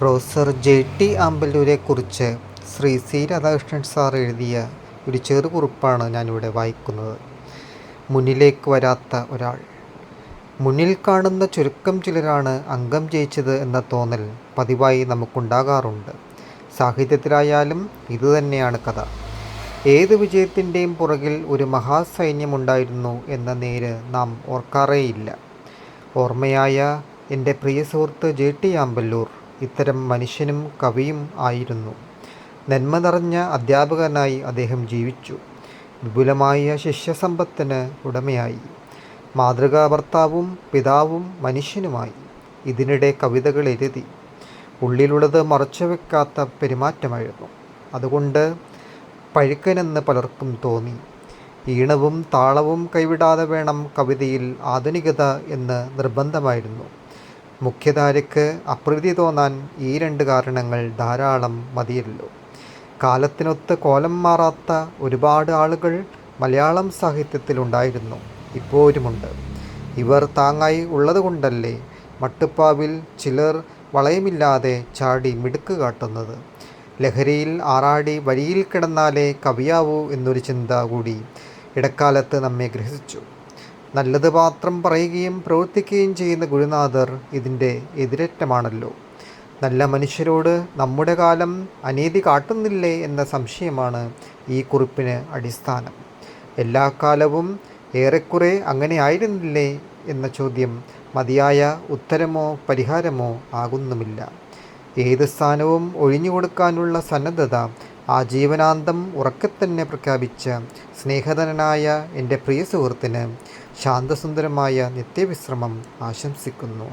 Professor J T ആമ്പല്ലൂരെക്കുറിച്ച് Shri C Radhakrishnan sir എഴുതിയ ഒരു ചെറു ചെറുകുറിപ്പാണ് ഞാനിവിടെ വായിക്കുന്നത്. മുന്നിലേക്ക് വരാത്ത ഒരാൾ. മുന്നിൽ കാണുന്ന ചുരുക്കം ചിലരാണ് അംഗം ജയിച്ചത് എന്ന തോന്നൽ പതിവായി നമുക്കുണ്ടാകാറുണ്ട്. സാഹിത്യത്തിലായാലും ഇതുതന്നെയാണ് കഥ. ഏത് വിജയത്തിന്റെയും പുറകിൽ ഒരു മഹാസൈന്യമുണ്ടായിരുന്നു എന്ന നേര് നാം ഓർക്കാറേയില്ല. ഓർമ്മയായ എന്റെ പ്രിയ സുഹൃത്ത് ജെ ടി ആമ്പല്ലൂർ ഇത്തരം മനുഷ്യനും കവിയും ആയിരുന്നു. നന്മ നിറഞ്ഞ അധ്യാപകനായി അദ്ദേഹം ജീവിച്ചു. വിപുലമായ ശിഷ്യസമ്പത്തിന് ഉടമയായി. മാതൃകാ ഭർത്താവും പിതാവും മനുഷ്യനുമായി ഇതിനിടെ കവിതകൾ എഴുതി. ഉള്ളിലുള്ളത് മറച്ചു വെക്കാത്ത പെരുമാറ്റമായിരുന്നു. അതുകൊണ്ട് പഴുക്കനെന്ന് പലർക്കും തോന്നി. ഈണവും താളവും കൈവിടാതെ വേണം കവിതയിൽ ആധുനികത എന്ന് നിർബന്ധമായിരുന്നു. മുഖ്യധാരയ്ക്ക് അപ്രീതി തോന്നാൻ ഈ രണ്ട് കാരണങ്ങൾ ധാരാളം മതിയല്ലോ. കാലത്തിനൊത്ത് കോലം മാറാത്ത ഒരുപാട് ആളുകൾ മലയാളം സാഹിത്യത്തിലുണ്ടായിരുന്നു ഇപ്പോഴുമുണ്ട് ഇവർ താങ്ങായി ഉള്ളതുകൊണ്ടല്ലേ മട്ടുപ്പാവിൽ ചിലർ വളയമില്ലാതെ ചാടി മിടുക്ക് കാട്ടുന്നത്. ലഹരിയിൽ ആറാടി വരിയിൽ കിടന്നാലേ കവിയാവൂ എന്നൊരു ചിന്ത കൂടി ഇടക്കാലത്ത് നമ്മെ ഗ്രഹിച്ചു. നല്ലത് മാത്രം പറയുകയും പ്രവർത്തിക്കുകയും ചെയ്യുന്ന ഗുരുനാഥർ ഇതിന്റെ എതിരറ്റമാണല്ലോ. നല്ല മനുഷ്യരോട് നമ്മുടെ കാലം അനീതി കാട്ടുന്നില്ലേ എന്ന സംശയമാണ് ഈ കുറിപ്പിന് അടിസ്ഥാനം. എല്ലാ കാലവും ഏറെക്കുറെ അങ്ങനെ ആയിരുന്നില്ലേ എന്ന ചോദ്യം മതിയായ ഉത്തരമോ പരിഹാരമോ ആകുന്നുമില്ല. ഏത് സ്ഥാനവും ഒഴിഞ്ഞുകൊടുക്കാനുള്ള സന്നദ്ധത ആ ജീവനാന്തം ഉറക്കത്തന്നെ പ്രഖ്യാപിച്ച സ്നേഹധനനായ എന്റെ പ്രിയ സുഹൃത്തിന് ശാന്തസുന്ദരമായ നിത്യവിശ്രമം ആശംസിക്കുന്നു.